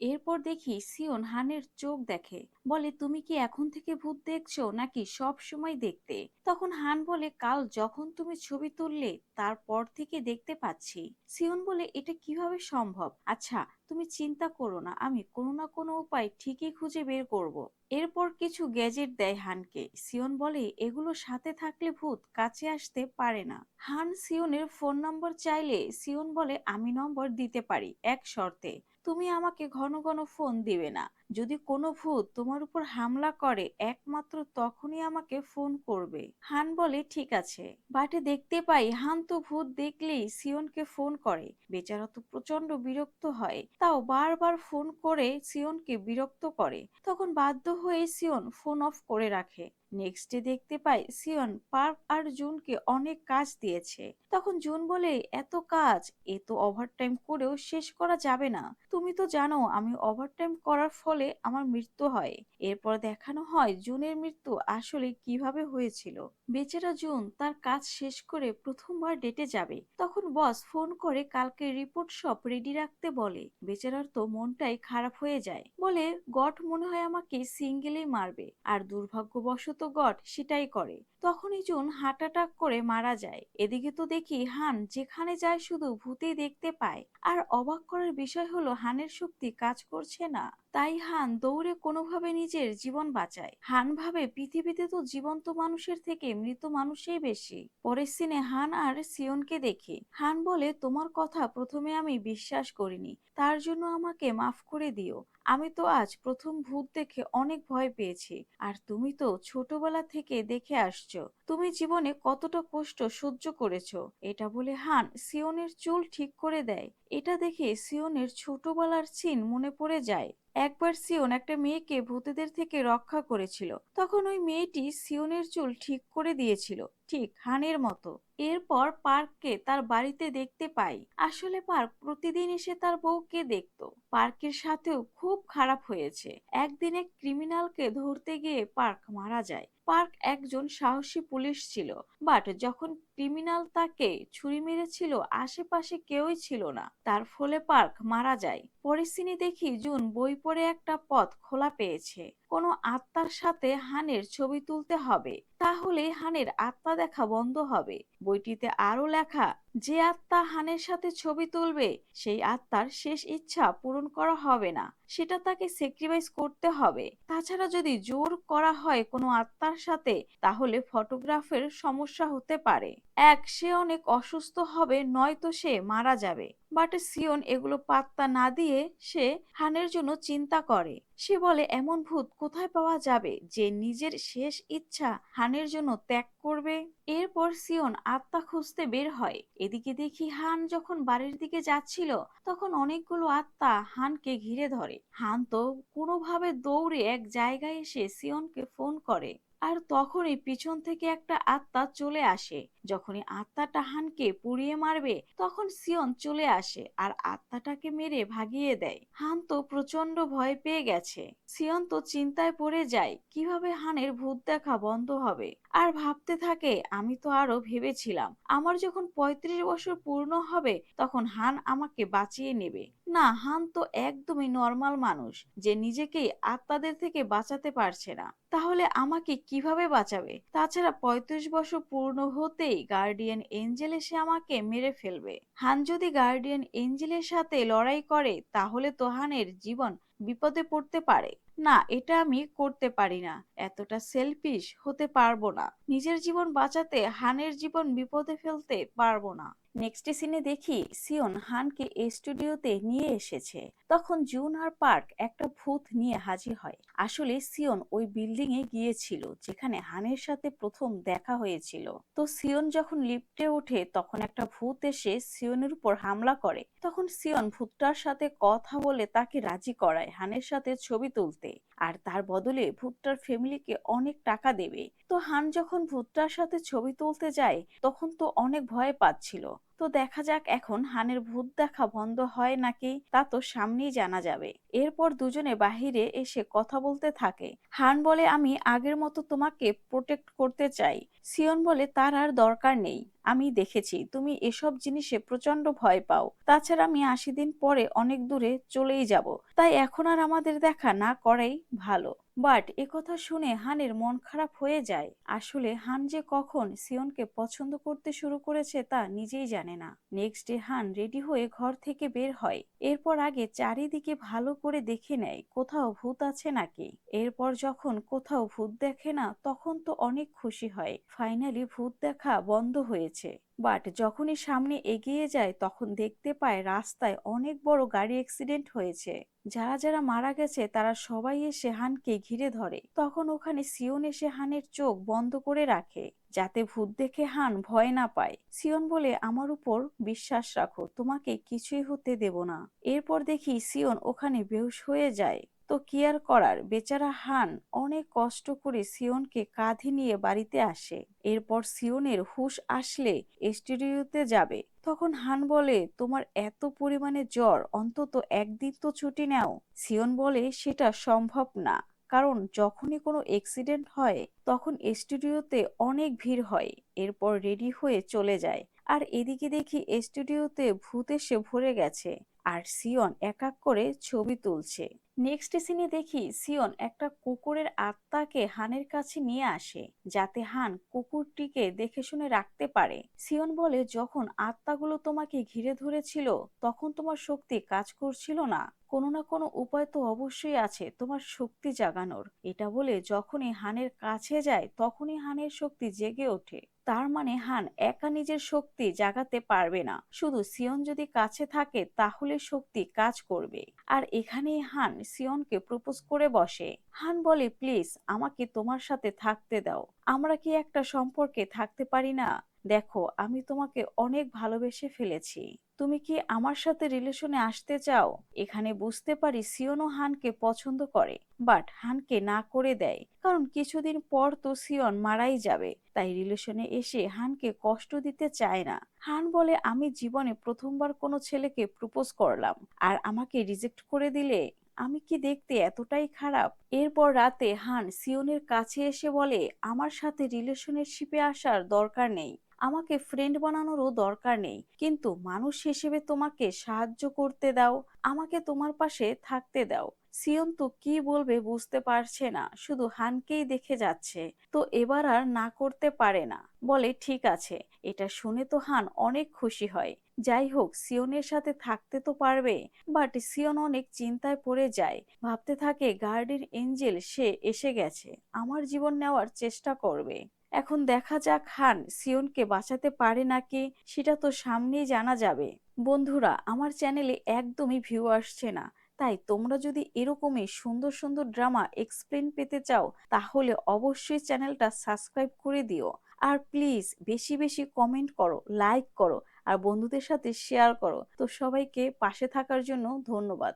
এরপর দেখি সিওন হানের চোখ দেখে। বলে, তুমি কি এখন থেকে ভূত দেখছ নাকি সব সময় দেখতে? তখন হান বলে, কাল যখন তুমি ছবি তুললে, তারপর থেকে দেখতে পাচ্ছি। সিওন বলে, এটা কীভাবে সম্ভব? আচ্ছা তুমি চিন্তা করো না, আমি কোনো না কোনো উপায় ঠিকই খুঁজে বের করব। এরপর কিছু গ্যাজেট দেয় হানকে। সিওন বলে, এগুলো সাথে থাকলে ভূত কাছে আসতে পারে না। হান সিওনের ফোন নম্বর চাইলে, সিওন বলে, আমি নম্বর দিতে পারি, এক শর্তে। তুমি আমাকে ঘন ঘন ফোন দিবে না। যদি কোনো ভূত তোমার উপর হামলা করে, একমাত্র তখনই আমাকে ফোন করবে। হান বলে, ঠিক আছে। বাটে দেখতে পাই, হান তো ভূত দেখলেই সিওনকে ফোন করে। বেচারা তো প্রচণ্ড বিরক্ত হয়। তাও বারবার ফোন করে সিওনকে বিরক্ত করে। তখন বাধ্য হয়ে সিওন ফোন অফ করে রাখে। নেক্সট ডে দেখতে পাই সিয়ন পার্ক আর জুনকে অনেক কাজ দিয়েছে। তখন জুন বলে, এত কাজ, এ তো ওভারটাইম করেও শেষ করা যাবে না। তুমি তো জানো, আমি ওভারটাইম করার ফলে আমার মৃত্যু হয়। এরপর দেখানো হয় জুনের মৃত্যু আসলে কীভাবে হয়েছিল। বেচারা জুন তার কাজ শেষ করে প্রথমবার ডেটে যাবে। তখন বস ফোন করে কালকে রিপোর্ট সব রেডি রাখতে বলে। বেচারার তো মনটাই খারাপ হয়ে যায়। বলে গড মনে হয় আমাকে সিঙ্গেলেই মারবে। আর দুর্ভাগ্যবশত গড সেটাই করে। তখনই জুন হার্ট অ্যাটাক করে মারা যায়। এদিকে তো দেখি হান যেখানে যায় শুধু ভূতেই দেখতে পায়। আর অবাক করার বিষয় হলো, হানের শক্তি কাজ করছে না। তাই হান দৌড়ে কোনোভাবে নিজের জীবন বাঁচায়। হান ভাবে পৃথিবীতে তো জীবন্ত মানুষের থেকে মৃত মানুষই বেশি। পরের সিনে হান আর সিয়নকে দেখে। হান বলে, তোমার কথা প্রথমে আমি বিশ্বাস করিনি। তার জন্য আমাকে মাফ করে দিও। আমি তো আজ প্রথম ভূত দেখে অনেক ভয় পেয়েছি। আর তুমি তো ছোটবেলা থেকে দেখে আসছো। তুমি জীবনে কতটা কষ্ট সহ্য করেছ? এটা বলে হান সিওনের চুল ঠিক করে দেয়। এটা দেখে সিওনের ছোটবেলার চিন মনে পড়ে যায়। একবার সিওন একটা মেয়েকে ভূতেদের থেকে রক্ষা করেছিল। তখন ওই মেয়েটি সিওনের চুল ঠিক করে দিয়েছিল। ঠিক হানের মতো। এরপর পার্ককে তার বাড়িতে দেখতে পাই। আসলে পার্ক প্রতিদিন এসে তার বউকে দেখত। পার্কের সাথেও খুব খারাপ হয়েছে। একদিনে এক ক্রিমিনালকে ধরতে গিয়ে পার্ক মারা যায়। পার্ক একজন সাহসী পুলিশ ছিল। বাট যখন ক্রিমিনাল তাকে ছুরি মেরেছিল, আশেপাশে কেউই ছিল না। তার ফলে পার্ক মারা যায়। পরিস্থিতি দেখি জুন বই পড়ে একটা পথ খোলা পেয়েছে। কোনো আত্মার সাথে হানের ছবি তুলতে হবে। তাহলে হানের আত্মা দেখা বন্ধ হবে। বইটিতে আরও লেখা যে আত্মা হানের সাথে ছবি তুলবে, সেই আত্মার শেষ ইচ্ছা পূরণ করা হবে না। সেটা তাকে স্যাক্রিফাইস করতে হবে। তাছাড়া যদি জোর করা হয় কোনো আত্মার সাথে, তাহলে ফটোগ্রাফের সমস্যা হতে পারে। এক, সে অনেক অসুস্থ হবে, নয়তো সে মারা যাবে। বাট সিয়ন এগুলো পাত্তা না দিয়ে সে হানের জন্য চিন্তা করে। সে বলে, এমন ভূত কোথায় পাওয়া যাবে যে নিজের শেষ ইচ্ছা হানের জন্য ত্যাগ করবে? এরপর সিয়ন আত্মা খুঁজতে বের হয়। এদিকে দেখি হান যখন বাড়ির দিকে যাচ্ছিল, তখন অনেকগুলো আত্মা হানকে ঘিরে ধরে। হান তো কোনোভাবে দৌড়ে এক জায়গায় এসে সিয়নকে ফোন করে। আর তখনই পিছন থেকে একটা আত্মা চলে আসে। যখনই আত্মাটা হানকে পুড়িয়ে মারবে, তখন সিয়ন চলে আসে আর আত্মাটাকে মেরে ভাগিয়ে দেয়। হান তো প্রচণ্ড ভয় পেয়ে গেছে। সিয়ন তো চিন্তায় পড়ে যায়, কীভাবে হানের ভূত দেখা বন্ধ হবে? আর ভাবতে থাকে, আমি তো আরও ভেবেছিলাম, আমার যখন পঁয়ত্রিশ বছর পূর্ণ হবে, তখন হান আমাকে বাঁচিয়ে নেবে। না, হান তো একদমই নর্মাল মানুষ, যে নিজেকেই আত্মাদের থেকে বাঁচাতে পারছে না। তাহলে আমাকে কীভাবে বাঁচাবে? তাছাড়া পঁয়ত্রিশ বছর পূর্ণ হতেই গার্ডিয়ান এঞ্জেল এসে আমাকে মেরে ফেলবে। হান যদি গার্ডিয়ান এঞ্জেলের সাথে লড়াই করে, তাহলে তো হানের জীবন বিপদে পড়তে পারে। না, এটা আমি করতে পারি না। এতটা সেলফিশ হতে পারব না। নিজের জীবন বাঁচাতে হানের জীবন বিপদে ফেলতে পারব না। নেক্সট সিনে দেখি সিয়ন হানকে এই স্টুডিওতে নিয়ে এসেছে। তখন জুন আর পার্ক একটা ভূত নিয়ে হাজির হয়। আসলে সিয়ন ওই বিল্ডিং এ গিয়েছিল, যেখানে হানের সাথে প্রথম দেখা হয়েছিল। তো সিয়ন যখন লিফটে ওঠে, তখন একটা ভূত এসে সিয়নের উপর হামলা করে। তখন সিয়ন ভূতটার সাথে কথা বলে তাকে রাজি করায় হানের সাথে ছবি তুলতে। আর তার বদলে ভূতটার ফ্যামিলিকে অনেক টাকা দেবে। তো হান যখন ভূতটার সাথে ছবি তুলতে যায়, তখন তো অনেক ভয় পাচ্ছিল। তো দেখা যাক এখন হানের ভূত দেখা বন্ধ হয় নাকি তা তো সামনেই জানা যাবে। এরপর দুজনে বাহিরে এসে কথা বলতে থাকে। হান বলে, আমি আগের মতো তোমাকে প্রোটেক্ট করতে চাই। সিয়ন বলে, তার আর দরকার নেই, আমি দেখেছি। তুমি এসব জিনিসে প্রচণ্ড ভয় পাও। তাছাড়া আমি আশি দিন পরে অনেক দূরে চলেই যাব। তাই এখন আর আমাদের দেখা না করাই ভালো। বাট কথা শুনে হানের মন খারাপ হয়ে যায়। আসলে হান যে কখন সিয়নকে পছন্দ করতে শুরু করেছে তা নিজেই জানে না। নেক্সট ডে হান রেডি হয়ে ঘর থেকে বের হয়। এরপর আগে চারিদিকে ভালো করে দেখে নেয় কোথাও ভূত আছে নাকি। এরপর যখন কোথাও ভূত দেখে না, তখন তো অনেক খুশি হয়। ফাইনালি ভূত দেখা বন্ধ হয়েছে। বাট যখনই সামনে এগিয়ে যায়, তখন দেখতে পায় রাস্তায় অনেক বড় গাড়ি অ্যাক্সিডেন্ট হয়েছে। যারা যারা মারা গেছে, তারা সবাই এসে হানকে ঘিরে ধরে। তখন ওখানে সিওন এসে হানের চোখ বন্ধ করে রাখে, যাতে ভূত দেখে হান ভয় না পায়। সিওন বলে, আমার উপর বিশ্বাস রাখো, তোমাকে কিছুই হতে দেব না। এরপর দেখি সিওন ওখানে বেহুশ হয়ে যায়। তো কি আর করার? বেচারা হান অনেক কষ্ট করে সিওনকে কাঁধে নিয়ে বাড়িতে আসে। এরপর সিওনের হুশ আসলে স্টুডিওতে যাবে। তখন হান বলে, তোমার এত পরিমাণে জ্বর, অন্তত একদিন তো ছুটি নাও। সিওন বলে, সেটা সম্ভব না। কারণ যখনই কোনো অ্যাক্সিডেন্ট হয়, তখন স্টুডিওতে অনেক ভিড় হয়। এরপর রেডি হয়ে চলে যায়। আর এদিকে দেখি স্টুডিওতে ভূত এসে ভরে গেছে। আর সিয়ন এক এক করে ছবি তুলছে। নেক্সট সিনে দেখি সিয়ন একটা কুকুরের আত্মাকে হানের কাছে নিয়ে আসে, যাতে হান কুকুরটিকে দেখে শুনে রাখতে পারে। সিয়ন বলে, যখন আত্মাগুলো তোমাকে ঘিরে ধরেছিল, তখন তোমার শক্তি কাজ করছিল না। কোনো না কোনো উপায় তো অবশ্যই আছে, তোমার শক্তি জাগানোর। এটা বলে যখনই হানের কাছে যায়, তখনই হানের শক্তি জেগে ওঠে। তার মানে হান একা নিজের শক্তি জাগাতে পারবে না। শুধু সিয়ন যদি কাছে থাকে, তাহলে শক্তি কাজ করবে। আর এখানেই হান সিয়নকে প্রপোজ করে বসে। হান বলে, প্লিজ, আমাকে তোমার সাথে থাকতে দাও। আমরা কি একটা সম্পর্কে থাকতে পারি না? দেখো, আমি তোমাকে অনেক ভালোবেসে ফেলেছি। তুমি কি আমার সাথে রিলেশনে আসতে চাও? এখানে বুঝতে পারি সিয়নও হানকে পছন্দ করে, বাট হানকে না করে দেয়। কারণ কিছুদিন পর তো সিয়ন মারাই যাবে, তাই রিলেশনে এসে হানকে কষ্ট দিতে চায় না। হান বলে, আমি জীবনে প্রথমবার কোনো ছেলেকে প্রপোজ করলাম, আর আমাকে রিজেক্ট করে দিলে? আমি কি দেখতে এতটাই খারাপ? এরপর রাতে হান সিওনের কাছে এসে বলে, আমার সাথে রিলেশনশিপে আসার দরকার নেই। আমাকে ফ্রেন্ড বানানোরও দরকার নেই। কিন্তু মানুষ হিসেবে তোমাকে সাহায্য করতে দাও, আমাকে তোমার পাশে থাকতে দাও। সিয়ন তো কি বলবে বুঝতে পারছে না, শুধু হানকেই দেখে যাচ্ছে। তো এবার আর না করতে পারে না। বলে, ঠিক আছে। এটা শুনে তো হান অনেক খুশি হয়। যাই হোক, সিয়নের সাথে থাকতে তো পারবে বাট সিয়ন অনেক চিন্তায় পড়ে যায়। ভাবতে থাকে গার্ডেন এঞ্জেল সে এসে গেছে। আমার জীবন নেওয়ার চেষ্টা করবে। এখন দেখা যাক হান সিয়নকে বাঁচাতে পারে নাকি, সেটা তো সামনেই জানা যাবে। বন্ধুরা, আমার চ্যানেলে একদমই ভিউ আসছে না, তাই তোমরা যদি এরকমই সুন্দর সুন্দর ড্রামা এক্সপ্লেন পেতে চাও, তাহলে অবশ্যই চ্যানেলটা সাবস্ক্রাইব করে দিও। আর প্লিজ বেশি বেশি কমেন্ট করো, লাইক করো, আর বন্ধুদের সাথে শেয়ার করো। তো সবাইকে পাশে থাকার জন্য ধন্যবাদ।